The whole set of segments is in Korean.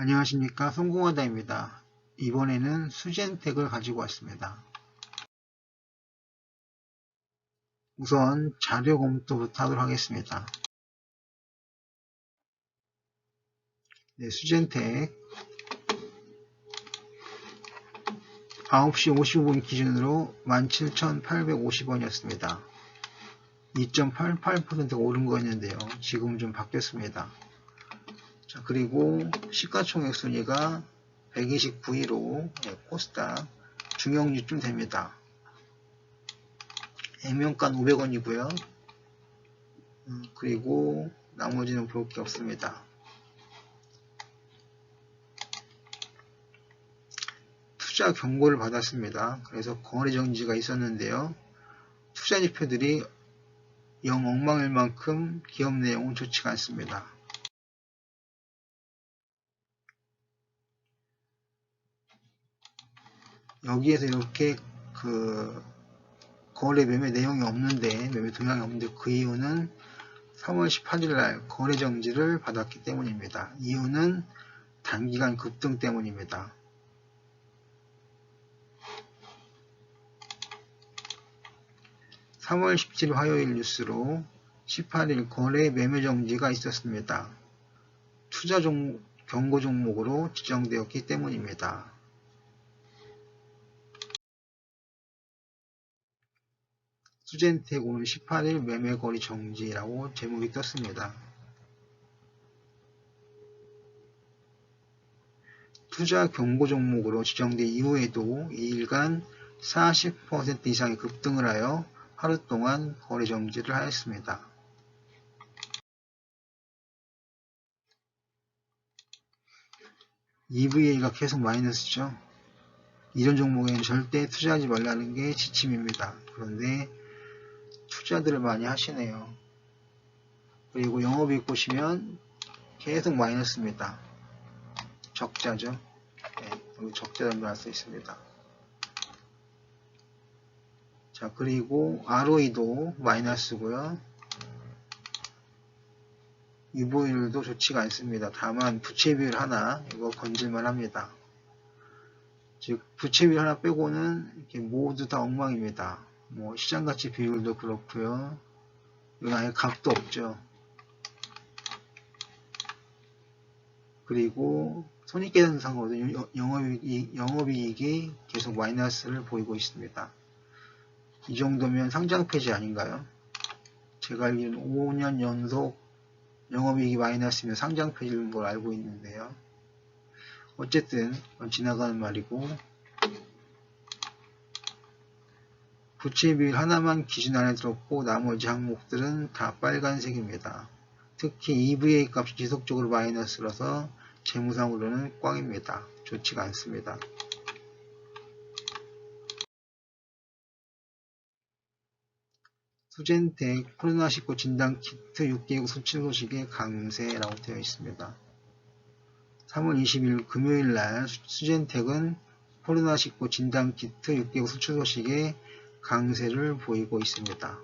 안녕하십니까 성공하다입니다. 이번에는 수젠텍을 가지고 왔습니다. 우선 자료 검토부터 하도록 하겠습니다. 네, 수젠텍 9시 55분 기준으로 17,850원이었습니다. 2.88% 오른 거였는데요. 지금 좀 바뀌었습니다. 자, 그리고 시가총액 순위가 129위로 네, 코스닥 중형주쯤 됩니다. 액면가는 500원이고요. 음, 그리고 나머지는 볼 게 없습니다. 투자 경고를 받았습니다. 그래서 거래 정지가 있었는데요. 투자 지표들이 영 엉망일 만큼 기업 내용은 좋지가 않습니다. 여기에서 이렇게 그 거래 매매 내용이 없는데 매매 동향이 없는데 그 이유는 3월 18일 날 거래 정지를 받았기 때문입니다. 이유는 단기간 급등 때문입니다. (3월 17일) 화요일 뉴스로 18일 거래 매매 정지가 있었습니다. 투자 종, 경고 종목으로 지정되었기 때문입니다. 수젠텍 오늘 18일 매매거리 정지라고 제목이 떴습니다. 투자 경고 종목으로 지정된 이후에도 2일간 40% 이상의 급등을 하여 하루 동안 거래 정지를 하였습니다. EVA가 계속 마이너스죠. 이런 종목에는 절대 투자하지 말라는 게 지침입니다. 그런데 투자들을 많이 하시네요. 그리고 영업이익 보시면 계속 마이너스입니다. 적자죠. 네, 여기 적자 단말 수 있습니다. 자, 그리고 ROE도 마이너스고요. 유보율도 좋지가 않습니다. 다만 부채 비율 하나 이거 건질만 합니다. 즉 부채 비율 하나 빼고는 모두 다 엉망입니다. 뭐 시장가치 비율도 그렇고요. 이건 아예 값도 없죠. 그리고 손익계산상으로도 영업이익, 영업이익이 계속 마이너스를 보이고 있습니다. 이 정도면 상장 폐지 아닌가요? 제가 알기로는 5년 연속 영업이익이 마이너스면 상장 폐지인 걸 알고 있는데요. 어쨌든 지나가는 말이고 부채 비율 하나만 기준 안에 들었고 나머지 항목들은 다 빨간색입니다. 특히 EVA 값이 지속적으로 마이너스라서 재무상으로는 꽝입니다. 좋지가 않습니다. 수젠텍 코로나19 진단 키트 6개국 수출 소식에 강세라고 되어 있습니다. 3월 20일 금요일 날 수젠텍은 코로나19 진단 키트 6개국 수출 소식에 강세를 보이고 있습니다.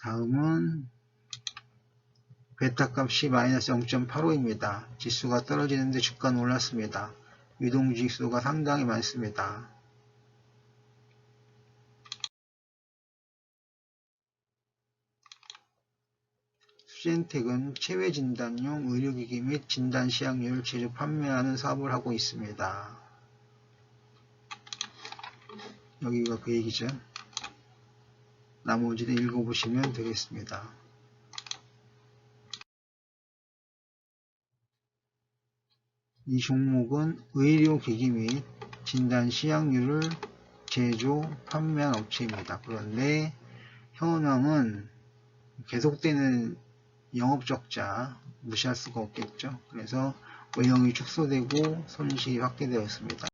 다음은 베타 값이 마이너스 0.85입니다. 지수가 떨어지는데 주가는 올랐습니다. 유동주식수가 상당히 많습니다. 수젠텍은 체외 진단용 의료기기 및 진단 시약률 제조 판매하는 사업을 하고 있습니다. 여기가 그 얘기죠. 나머지는 읽어보시면 되겠습니다. 이 종목은 의료기기 및 진단 시약률을 제조, 판매한 업체입니다. 그런데 현황은 계속되는 영업적자 무시할 수가 없겠죠. 그래서 외형이 축소되고 손실이 확대되었습니다.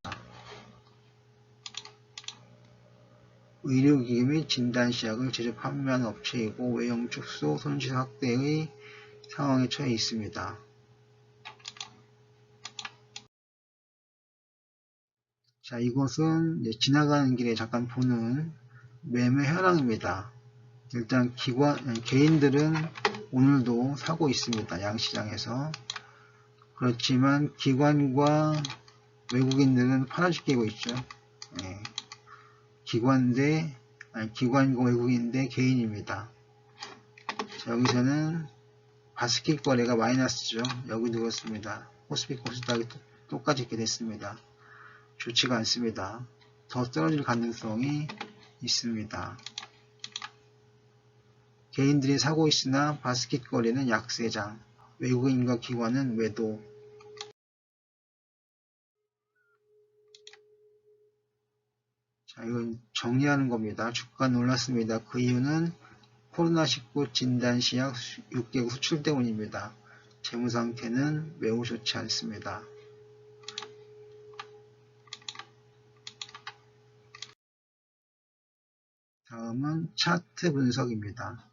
의료기기 및 진단시약을 제조 판매하는 업체이고 외형 축소, 손실 확대의 상황에 처해 있습니다. 자, 이것은 지나가는 길에 잠깐 보는 매매 현황입니다. 일단 기관, 개인들은 오늘도 사고 있습니다. 양시장에서. 그렇지만 기관과 외국인들은 팔아주 끼고 있죠. 예. 기관 대, 아니, 기관과 외국인 대 개인입니다. 자, 여기서는 바스켓 거래가 마이너스죠. 여기도 그렇습니다. 코스피 코스닥이 똑같이 이렇게 됐습니다. 좋지가 않습니다. 더 떨어질 가능성이 있습니다. 개인들이 사고 있으나 바스켓 거래는 약세장, 외국인과 기관은 외도. 자, 이건 정리하는 겁니다. 주가 놀랐습니다. 그 이유는 코로나19 진단 시약 6개국 수출 때문입니다. 재무 상태는 매우 좋지 않습니다. 다음은 차트 분석입니다.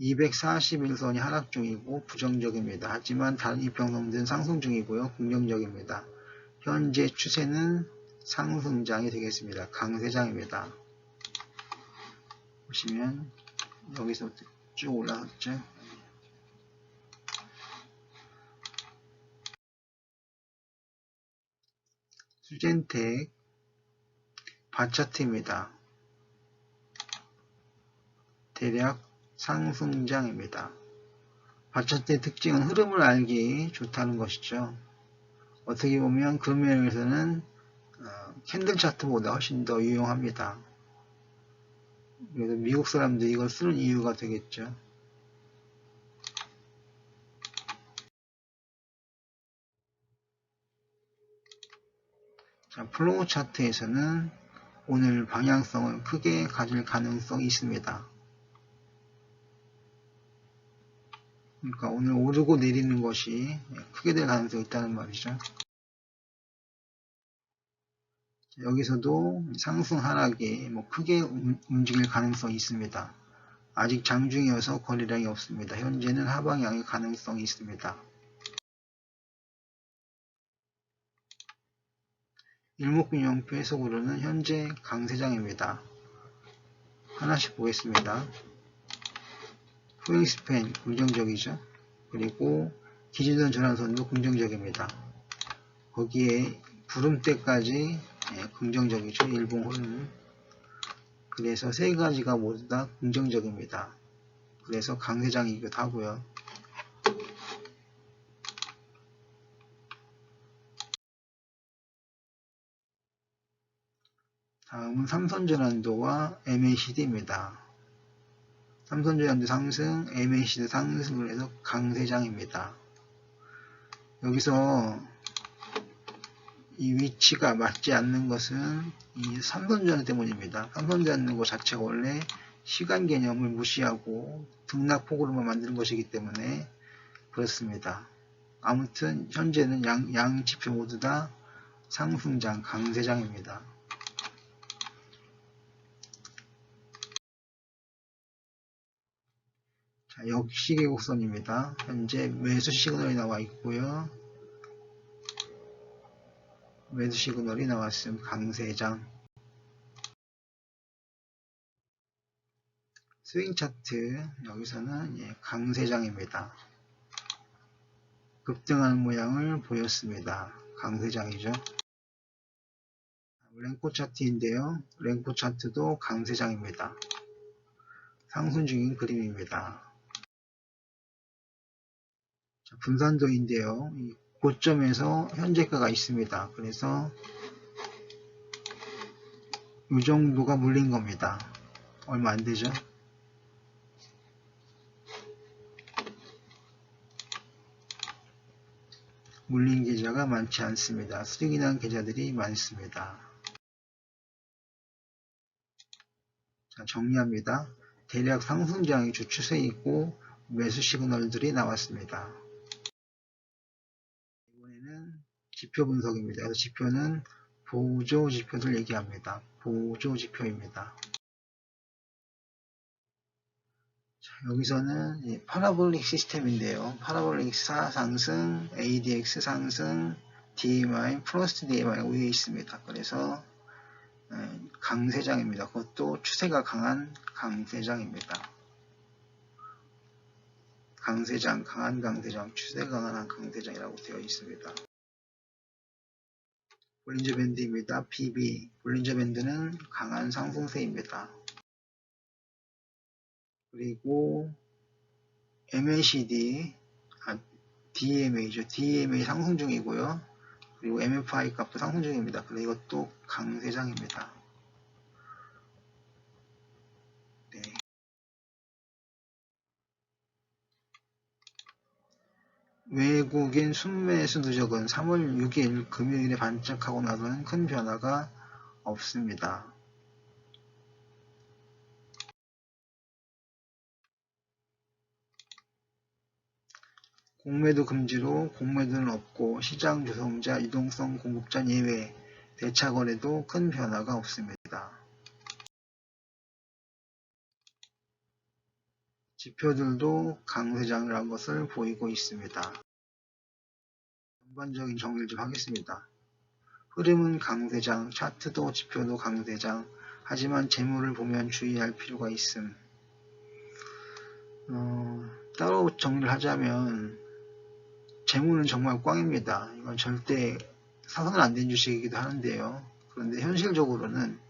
(241선이) 하락 중이고 부정적입니다. 하지만 다른 이평선들은 상승 중이고요. 긍정적입니다. 현재 추세는 상승장이 되겠습니다. 강세장입니다. 보시면 여기서 쭉 올라갔죠. 수젠텍 바차트입니다. 대략 상승장입니다. 바차트의 특징은 흐름을 알기 좋다는 것이죠. 어떻게 보면 그 면에서는 어, 캔들 차트보다 훨씬 더 유용합니다. 그래서 미국 사람들이 이걸 쓰는 이유가 되겠죠. 자, 플로우 차트에서는 오늘 방향성을 크게 가질 가능성이 있습니다. 그러니까 오늘 오르고 내리는 것이 크게 될 가능성이 있다는 말이죠. 여기서도 상승 하락이 뭐 크게 움직일 가능성이 있습니다. 아직 장중이어서 거래량이 없습니다. 현재는 하방향의 가능성이 있습니다. 일목균형표 해석으로는 현재 강세장입니다. 하나씩 보겠습니다. 후행스팬 긍정적이죠. 그리고 기준선 전환선도 긍정적입니다. 거기에 구름대까지 예, 긍정적이죠. 일본 홀은. 그래서 세 가지가 모두 다 긍정적입니다. 그래서 강세장이기도 하고요. 다음은 삼선전환도와 MACD입니다. 삼선전환도 상승, MACD 상승을 해서 강세장입니다. 여기서 이 위치가 맞지 않는 것은 이 삼선전환 때문입니다. 삼선전환 것 자체가 원래 시간 개념을 무시하고 등락폭으로만 만드는 것이기 때문에 그렇습니다. 아무튼 현재는 양, 양 지표 모두 다 상승장, 강세장입니다. 자, 역시 계곡선입니다. 현재 매수 시그널이 나와 있고요. 매수 시그널이 나왔음 강세장 스윙 차트 여기서는 예, 강세장입니다. 급등하는 모양을 보였습니다. 강세장이죠. 랭코 차트인데요. 랭코 차트도 강세장입니다. 상승 중인 그림입니다. 자, 분산도인데요. 고점에서 현재가가 있습니다. 그래서 이 정도가 물린 겁니다. 얼마 안 되죠? 물린 계좌가 많지 않습니다. 수익이 난 계좌들이 많습니다. 자, 정리합니다. 대략 상승장이 주추세에 있고 매수 시그널들이 나왔습니다. 지표 분석입니다. 그래서 지표는 보조 지표를 얘기합니다. 보조 지표입니다. 자, 여기서는 파라볼릭 시스템인데요. 파라볼릭 4 상승, ADX 상승, DMI, 플러스 DMI 위에 있습니다. 그래서 예, 강세장입니다. 그것도 추세가 강한 강세장입니다. 강세장, 강한 강세장, 추세가 강한 강세장이라고 되어 있습니다. 볼린저 밴드입니다. BB, 볼린저 밴드는 강한 상승세입니다. 그리고 MACD, 아, DMA죠. DMA 상승 중이고요. 그리고 MFI 값도 상승 중입니다. 그래서 이것도 강세장입니다. 네. 외국인 순매수 누적은 3월 6일 금요일에 반짝하고 나서는 큰 변화가 없습니다. 공매도 금지로 공매도는 없고 시장 조성자 유동성 공급자 예외 대차 거래도 큰 변화가 없습니다. 지표들도 강세장이라는 것을 보이고 있습니다. 전반적인 정리를 좀 하겠습니다. 흐름은 강세장, 차트도 지표도 강세장, 하지만 재물을 보면 주의할 필요가 있음. 어, 따로 정리를 하자면 재물은 정말 꽝입니다. 이건 절대 사선은 안된 주식이기도 하는데요. 그런데 현실적으로는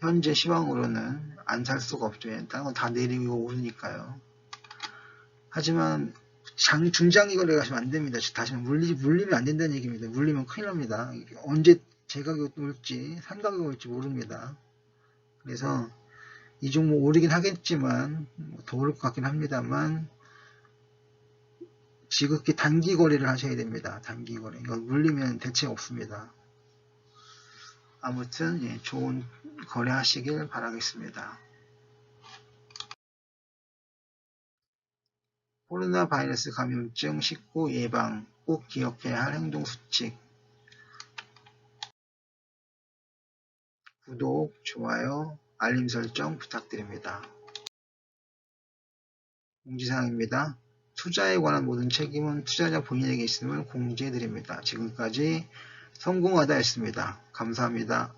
현재 시황으로는 안 살 수가 없죠. 다른 건 다 내리고 오르니까요. 하지만 장, 중장기 거래 가시면 안 됩니다. 다시 물리, 물리면 안 된다는 얘기입니다. 물리면 큰일 납니다. 언제 제 가격 올지, 산 가격 올지 모릅니다. 그래서 이 종목 오르긴 하겠지만, 더 오를 것 같긴 합니다만, 지극히 단기 거래를 하셔야 됩니다. 단기 거래. 이거 물리면 대체 없습니다. 아무튼, 예, 좋은 거래 하시길 바라겠습니다. 코로나 바이러스 감염증 19 예방 꼭 기억해야 할 행동 수칙 구독, 좋아요, 알림 설정 부탁드립니다. 공지사항입니다. 투자에 관한 모든 책임은 투자자 본인에게 있음을 공지해드립니다. 지금까지 성공하다 였습니다. 감사합니다.